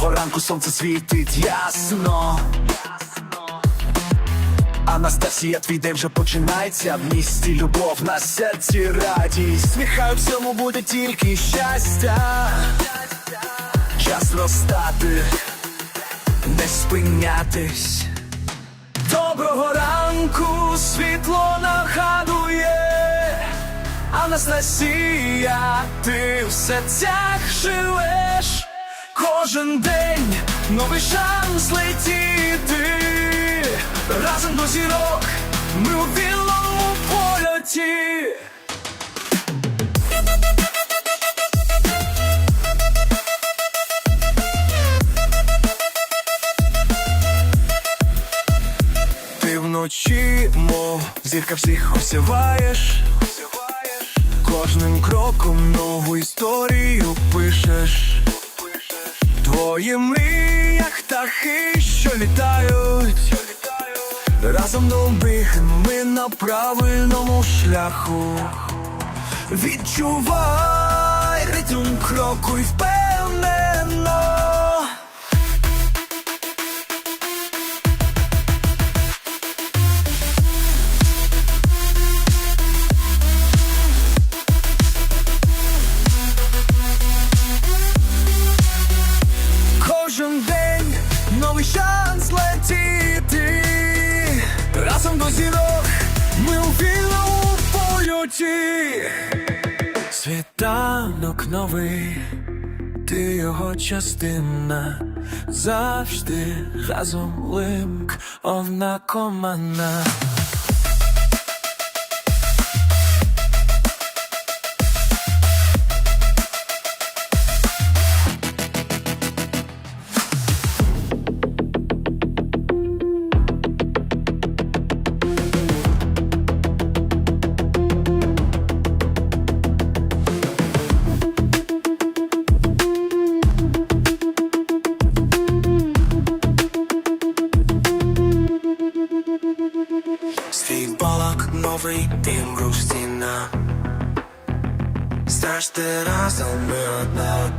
ранку сонце світить ясно. Анастасія, твій день вже починається в місті любов на серці радість. Сміхаю всьому буде тільки щастя. Час розстати, не спинятись. Доброго ранку світло нагадує. Анастасія, ти в серцях живеш. Кожен день новий шанс летіти. Разом до зірок ми у вільному польоті. Ти вночі, мов зірка всіх осяваєш. Кожним кроком нову історію пишеш. Твої мрії, як птахи, що літають. Разом до ми на правильному шляху. Відчувай ритм кроку і впевнено. Польоті. Світанок новий, ти його частина. Завжди разом лимк, одна команда. Новий тим грустіна Стежте разом ми одна